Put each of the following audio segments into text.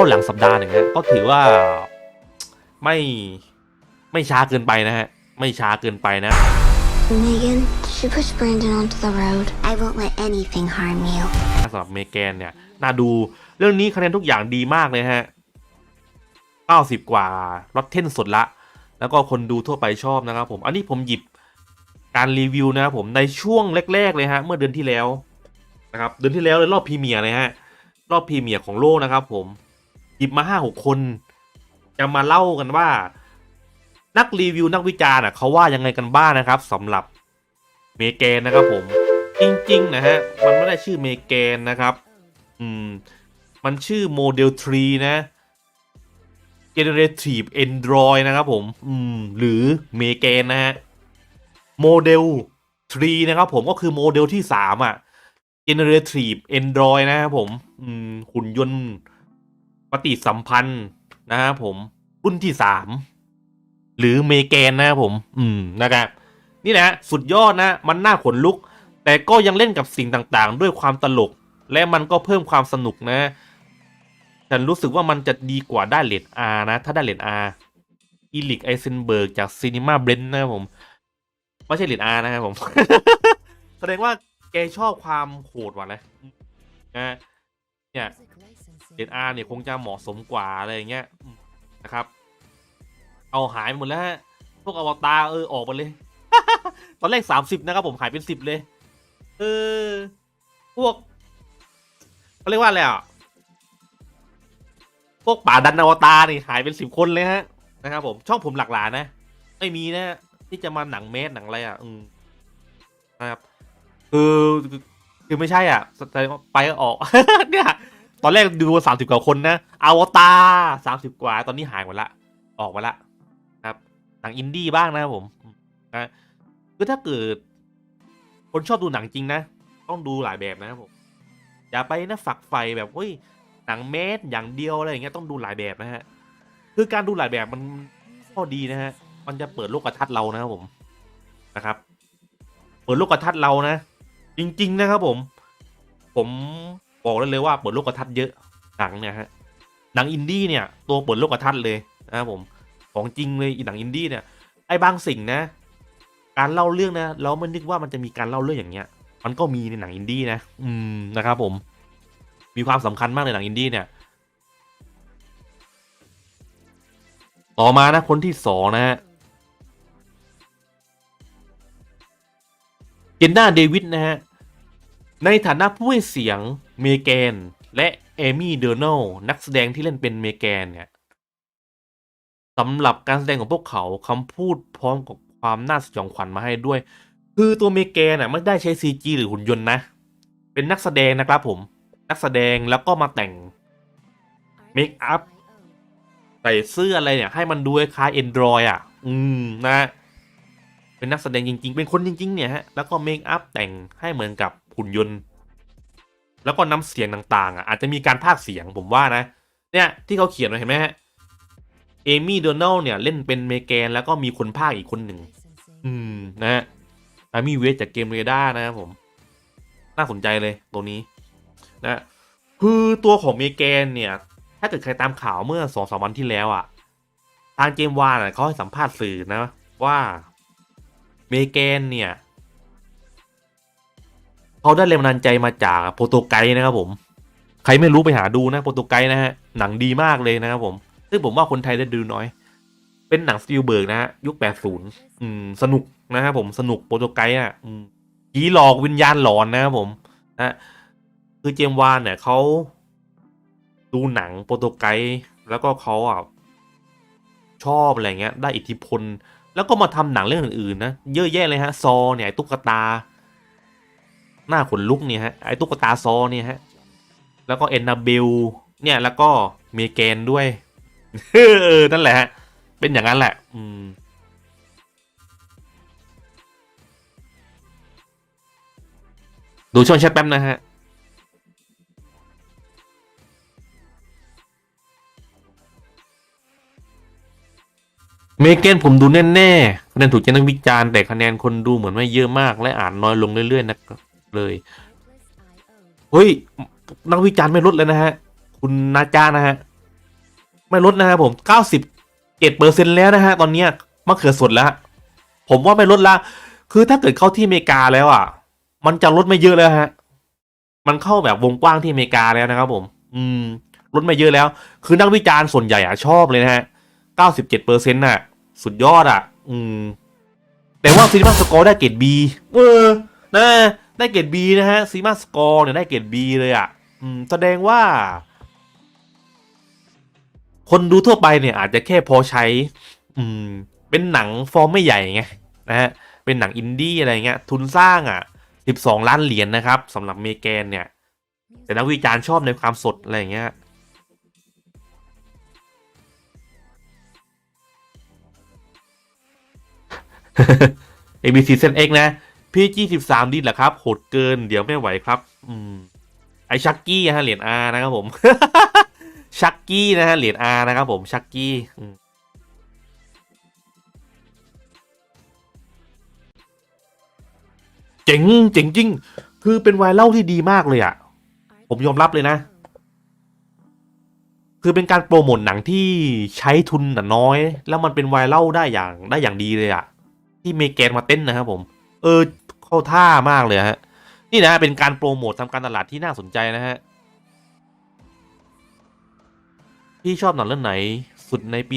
เข้าหลังสัปดาห์หนึ่งฮะก็ถือว่าไม่ไม่ช้าเกินไปนะฮะ ไม่ช้าเกินไปนะ Megan, did you push Brandon onto the road? I won't let anything harm you. สำหรับเมแกนเนี่ยน่าดูเรื่องนี้คะแนนทุกอย่างดีมากเลยฮะ 90 กว่าลอตเทนสุดละ แล้วก็คนดูทั่วไปชอบนะครับผม อันนี้ผมหยิบการรีวิวนะครับผมในช่วงแรก ๆ เลยฮะ เมื่อเดือนที่แล้วนะครับ เดือนที่แล้วเลยรอบพรีเมียร์เลยฮะ รอบพรีเมียร์ของโลกนะครับผม หยิบมาห้าหกคน จะมาเล่ากันว่า นักรีวิวนักวิจารณ์เขาว่ายังไงกันบ้างนะครับสำหรับเมแกนนะครับผม จริง ๆ นะฮะ มันไม่ได้ชื่อเมแกนนะครับ อืม มันชื่อโมเดล3นะ Generative Android นะครับผม อืม หรือเมแกนนะฮะโมเดล3นะครับผมก็คือโมเดลที่3อะ Generative Android นะครับผม อืมหุ่นยนต์ ปฏิสัมพันธ์นะครับผมรุ่นที่3หรือเมแกนนะครับผม อืมนะครับนี่แหละสุดยอดนะ มันน่าขนลุก แต่ก็ยังเล่นกับสิ่งต่างๆ ด้วยความตลก และมันก็เพิ่มความสนุกนะ ฉันรู้สึกว่ามันจะดีกว่าได้เลดอานะ ถ้าได้เลดอาอีลิกไอเซนเบิร์กจากซีนีมาเบรนนะครับผมไม่ใช่เลดอานะครับผม แสดงว่าแกชอบความโหดว่ะนะนะ เนี่ยเลดอาเนี่ยคงจะเหมาะสมกว่าอะไรอย่างเงี้ยนะครับ เอาหายหมดแล้วฮะพวกอวตารเออออกไปเลย ตอนแรกสามสิบนะครับผมหายเป็นสิบเลย เออ พวกเขาเรียกว่าอะไรอะพวกป่าดันอวตารนี่หายเป็นสิบคนเลยฮะนะครับผมช่องผมหลักหลานนะไม่มีนะที่จะมาหนังเมสหนังอะไรอะ อืมนะครับคือ คือไม่ใช่อะไปก็ออก เนี่ย ตอนแรกดูสามสิบกว่าคนนะอวตารสามสิบกว่า ตอนนี้หายหมดละ ออกมาละครับ หนังอินดี้บ้างนะผมนะคือถ้าเกิด คนชอบดูหนังจริงนะ ต้องดูหลายแบบนะครับผม อย่าไปนะฝักไฟแบบเฮ้ยหนังเมสอย่างเดียวอะไรอย่างเงี้ยต้องดูหลายแบบนะฮะ คือการดูหลายแบบมันข้อดีนะฮะ มันจะเปิดโลกทัศน์เรานะครับผมนะครับ เปิดโลกทัศน์เรานะ จริง ๆ นะครับผม ผมบอกได้เลยว่าเปิดโลกกระทัศน์เยอะหนังเนี่ยฮะหนังอินดี้เนี่ย ตัวเปิดโลกกระทัศน์เลยนะครับผมของจริงเลยหนังอินดี้เนี่ยไอ้บางสิ่งนะ การเล่าเรื่องนะเราไม่นึกว่ามันจะมีการเล่าเรื่องอย่างเงี้ย มันก็มีในหนังอินดี้นะ อืมนะครับผม มีความสำคัญมากในหนังอินดี้เนี่ย ต่อมานะคนที่สองนะฮะเจนน่าเดวิดนะฮะ ในฐานะผู้ให้เสียงเมแกน และเอมี่เดอร์นลนักแสดงที่เล่นเป็นเมแกนเนี่ยสำหรับการแสดงของพวกเขาคำพูดพร้อมกับความน่าสยองขวัญมาให้ด้วย คือตัวเมแกนน่ะไม่ได้ใช้ CG หรือหุ่นยนต์นะ เป็นนักแสดงนะครับผม นักแสดงแล้วก็มาแต่งเมคอัพใส่เสื้ออะไรเนี่ยให้มันดูคล้ายเอนดรอยอะ อืมนะ เป็นนักแสดงจริง ๆ เป็นคนจริง ๆ เนี่ยฮะ แล้วก็เมคอัพแต่งให้เหมือนกับ หุ่นยนต์ แล้วก็น้ำเสียงต่างๆอะอาจจะมีการพากเสียงผมว่านะ เนี่ยที่เขาเขียนไว้เห็นไหมฮะเอมี่โดนัลเนี่ยเล่นเป็นเมแกนแล้วก็มีคนพากอีกคนหนึ่งอืมนะฮะอามีเวสจากเกมเรดาร์นะครับผม น่าสนใจเลยตัวนี้นะคือตัวของเมแกนเนี่ย ถ้าเกิดใครตามข่าวเมื่อสองสามวันที่แล้วอะ่ะ ทางเจมวานเขาให้สัมภาษณ์สื่อนะว่าเมแกนเนี่ย เขาได้แรงบันดาลใจมาจากโปรโตไกนะครับผม ใครไม่รู้ไปหาดูนะโปรโตไกนะฮะหนังดีมากเลยนะครับผมซึ่งผมว่าคนไทยได้ดูน้อย เป็นหนังสตีลเบิร์กนะฮะยุค80อืมสนุกนะครับผมสนุกโปรโตไกอะผีหลอกวิญญาณหลอนนะครับผมนะคือเจมวานเนี่ยเขาดูหนังโปรโตไกแล้วก็เขาอะชอบอะไรเงี้ย ได้อิทธิพล แล้วก็มาทำหนังเรื่องอื่นๆนะ เยอะแยะเลยฮะ ซอเนี่ยตุ๊กตา หน้าขนลุกเนี่ยฮะไอ้ตุ๊กตาซอเนี่ยฮะแล้วก็เอนนาเบลเนี่ยแล้วก็เมแกนด้วยเออนั่นแหละฮะเป็นอย่างนั้นแหละ อืมดูช่วงแชทแป๊บนะฮะ เมเกนผมดูแน่ๆคะแนนถูกใจนักวิจารณ์แต่คะแนนคนดูเหมือนไม่เยอะมากและอ่านน้อยลงเรื่อยๆนะครับ เลย เฮ้ย นักวิจารณ์ไม่ลดเลยนะฮะ คุณนาจานะฮะ ไม่ลดนะครับผมเก้าสิบเจ็ดเปอร์เซ็นแล้วนะฮะ ตอนเนี้ยมะเขือสดแล้ว ผมว่าไม่ลดละ คือถ้าเกิดเข้าที่อเมริกาแล้วอะ มันจะลดไม่เยอะแล้วฮะ มันเข้าแบบวงกว้างที่อเมริกาแล้วนะครับผม อืม ลดไม่เยอะแล้ว คือนักวิจารณ์ส่วนใหญ่อะชอบเลยนะฮะเก้าสิบเจ็ดเปอร์เซ็นต์น่ะ สุดยอดอะ อืมแต่ว่าซีนีมาสกอร์ได้เกรดบีเออ นะ ได้เกรดบีนะฮะซีมาสกอร์เนี่ยได้เกรดบีเลยอะอืมแสดงว่า คนดูทั่วไปเนี่ย อาจจะแค่พอใช้ อืม เป็นหนังฟอร์มไม่ใหญ่ไงนะฮะเป็นหนังอินดี้อะไรเงี้ย ทุนสร้างอะ 12 ล้านเหรียญนะครับสำหรับเมแกนเนี่ย แต่นักวิจารณ์ชอบในความสดอะไรอย่างเงี้ย ABC เซน X นะ PG 13ดีแหละครับ โหดเกิน เดี๋ยวไม่ไหวครับ อืม ไอชักกี้ฮะเหรียญ R นะครับผม ชักกี้นะฮะเหรียญ R นะครับผม ชักกี้เจ๋งเจ๋งจริง คือเป็นไวรัลที่ดีมากเลยอะ่ะ ผมยอมรับเลยนะ คือเป็นการโปรโมทหนังที่ใช้ทุนน้อย แล้วมันเป็นไวรัลได้อย่างได้อย่างดีเลยอะ่ะ ที่เมแกนมาเต้นนะครับผม เออ เข้าท่ามากเลยฮะ นี่นะเป็นการโปรโมททำการตลาดที่น่าสนใจนะฮะพี่ชอบหนังเรื่องไหน สุดในปี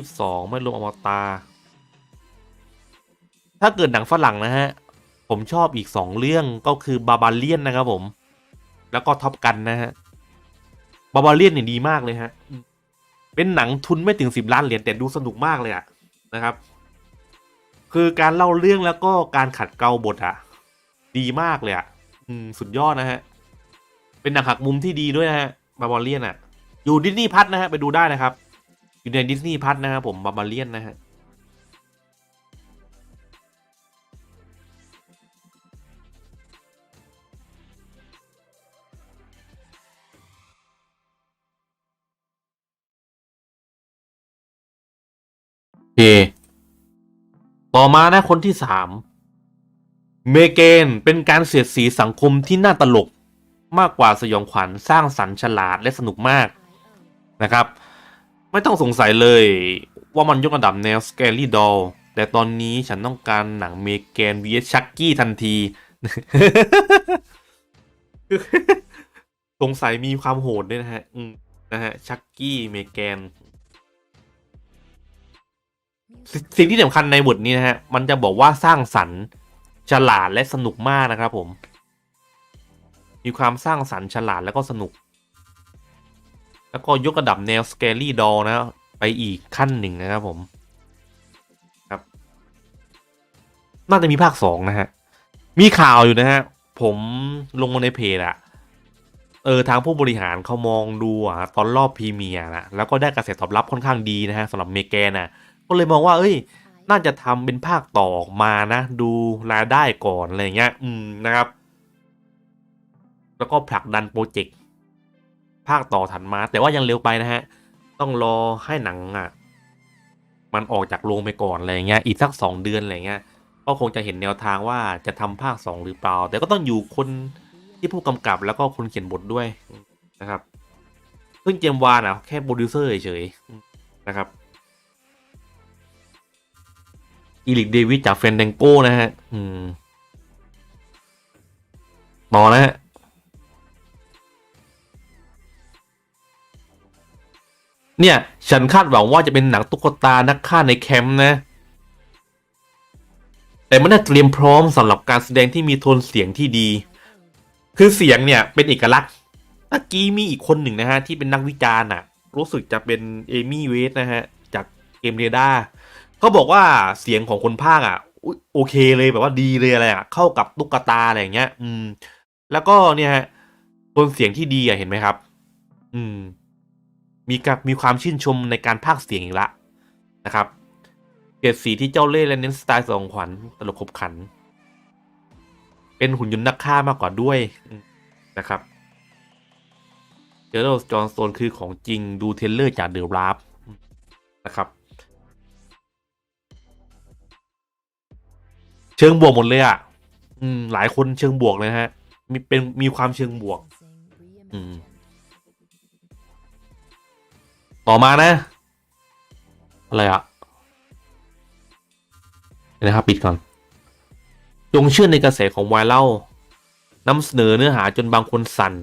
2022 ไม่รวมอมตา ถ้าเกิดหนังฝรั่งนะฮะ ผมชอบอีก 2 เรื่องก็คือบาบาเลียนนะครับผม แล้วก็ท็อปกันนะฮะบาบาเลียนเนี่ยดีมากเลยฮะ เป็นหนังทุนไม่ถึง 10 ล้านเหรียญแต่ดูสนุกมากเลยอะนะครับ คือการเล่าเรื่องแล้วก็การขัดเกลาบทอะดีมากเลยอะอืมสุดยอดนะฮะ เป็นหนังหักมุมที่ดีด้วยนะฮะบาบาเลียนอะอยู่ดิสนีย์พัทนะฮะไปดูได้นะครับ อยู่ในดิสนีย์พัทนะครับผมบาบาเลียนนะฮะโอเค ต่อมานะคนที่สามเมเกนเป็นการเสียดสีสังคมที่น่าตลกมากกว่าสยองขวัญสร้างสรรค์ฉลาดและสนุกมากนะครับ ไม่ต้องสงสัยเลยว่ามันยกระดับแนว Scary Doll แต่ตอนนี้ฉันต้องการหนังเมแกน vs ชักกี้ทันที สงสัยมีความโหดด้วยนะฮะนะฮะชักกี้เมแกน สิ่งที่สำคัญในบทนี้นะฮะ มันจะบอกว่าสร้างสรรค์ฉลาดและสนุกมากนะครับผม มีความสร้างสรรค์ฉลาดแล้วก็สนุก แล้วก็ยกระดับแนว Scary Doll นะ ไปอีกขั้นหนึ่งนะครับผมครับ น่าจะมีภาคสองนะฮะ มีข่าวอยู่นะฮะ ผมลงมาในเพจอะเออทางผู้บริหารเขามองดูอะตอนรอบพรีเมียร์นะแล้วก็ได้กระแสตอบรับค่อนข้างดีนะฮะสำหรับเมแกนนะ ก็เลยมองว่าเอ้ย น่าจะทำเป็นภาคต่อออกมานะ ดูรายได้ก่อนอะไรเงี้ย อืมนะครับ แล้วก็ผลักดันโปรเจกต์ภาคต่อถัดมา แต่ว่ายังเร็วไปนะฮะ ต้องรอให้หนังอะ มันออกจากโรงไปก่อนอะไรเงี้ย อีกสักสองเดือนอะไรเงี้ย ก็คงจะเห็นแนวทางว่าจะทำภาคสองหรือเปล่า แต่ก็ต้องอยู่คนที่ผู้กำกับแล้วก็คนเขียนบทด้วยนะครับ ซึ่งเจมวานอะแค่โปรดิวเซอร์เฉยๆนะครับ อีลิกเดวิดจากเฟนเดงโก้นะฮะ อืมต่อนะฮะเนี่ย ฉันคาดหวังว่าจะเป็นหนังตุ๊กตานักฆ่าในแคมป์นะ แต่ไม่ได้เตรียมพร้อมสำหรับการแสดงที่มีโทนเสียงที่ดี คือเสียงเนี่ยเป็นเอกลักษณ์ตะกี้มีอีกคนหนึ่งนะฮะ ที่เป็นนักวิจารณ์อะรู้สึกจะเป็นเอมี่เวสนะฮะ จากเกมเรดา เขาบอกว่าเสียงของคนภาคอะอุ๊ยโอเคเลยแบบว่าดีเลยอะไรอะ เข้ากับตุ๊กตาอะไรอย่างเงี้ย อืม แล้วก็เนี่ยฮะโทนเสียงที่ดีอะเห็นไหมครับ อืม มีกับมีความชื่นชมในการพากเสียงอีกละนะครับเกรดสีที่เจ้าเล่ห์และเน้นสไตล์สองขวัญตลกขบขัน เป็นหุ่นยนต์นักฆ่ามากกว่าด้วยนะครับเจอร์จอห์นสโตนคือของจริงดูเทเลอร์จากเดอะราฟนะครับ เชิงบวกหมดเลยอะอืม หลายคนเชิงบวกเลยฮะ มีเป็นมีความเชิงบวก อืม ต่อมานะ อะไรอะเดี๋ยวนะครับปิดก่อนจงเชื่อในกระแสของวายเล่านำเสนอเนื้อหาจนบางคนสั่น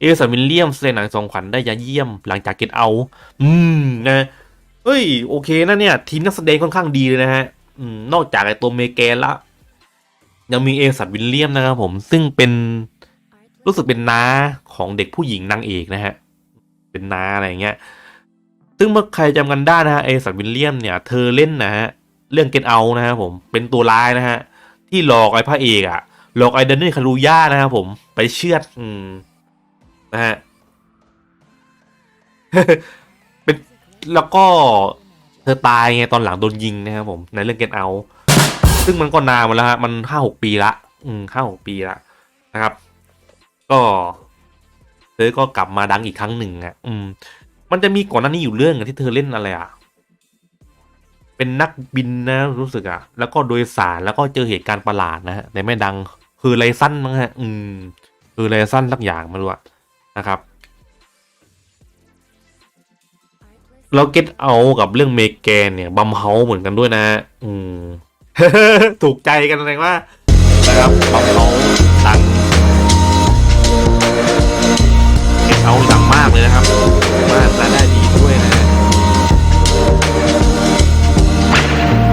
เอสันวิลเลียมแสดงหนังสองขวัญได้ยาเยี่ยมหลังจากเก็ตเอา อืมนะเฮ้ย โอเคนะเนี่ย ทีมนักแสดงค่อนข้างดีเลยนะฮะ นอกจากไอ้ตัวเมแกนละ ยังมีเอสันวิลเลียมนะครับผมซึ่งเป็นรู้สึกเป็นน้าของเด็กผู้หญิงนางเอกนะฮะ เป็นน้าอะไรเงี้ย ซึ่งเมื่อใครจำกันได้นะฮะเอสันวิลเลียมเนี่ย เธอเล่นนะฮะเรื่องเกนเอานะฮะผมเป็นตัวร้ายนะฮะ ที่หลอกไอ้พระเอกอะหลอกไอ้เดนนี่คารูย่านะครับผมไปเชือดอืมนะฮะเป็นแล้วก็ เธอตายไงตอนหลังโดนยิงนะครับผมในเรื่องเกนเอา ซึ่งมันก็นานมาแล้วฮะมันห้าหกปีละ อืมห้าหกปีละนะครับ ก็เธอก็กลับมาดังอีกครั้งหนึ่งอะ อืม มันจะมีก่อนหน้านี้อยู่เรื่องอะที่เธอเล่นอะไรอะ เป็นนักบินนะรู้สึกอะ แล้วก็โดยสารแล้วก็เจอเหตุการณ์ประหลาดนะฮะแต่ไม่ดังคือไรสั้นมั้งฮะ อืม คือไรสั้นสักอย่างไม่รู้อะนะครับ แล้วเก็ตเอากับเรื่องเมแกนเนี่ยบัมเฮาเหมือนกันด้วยนะ อืม ถูกใจกันเลยว่านะครับบัมเฮาดังเก็ตเอาดังมากเลยนะครับ มากและได้ดี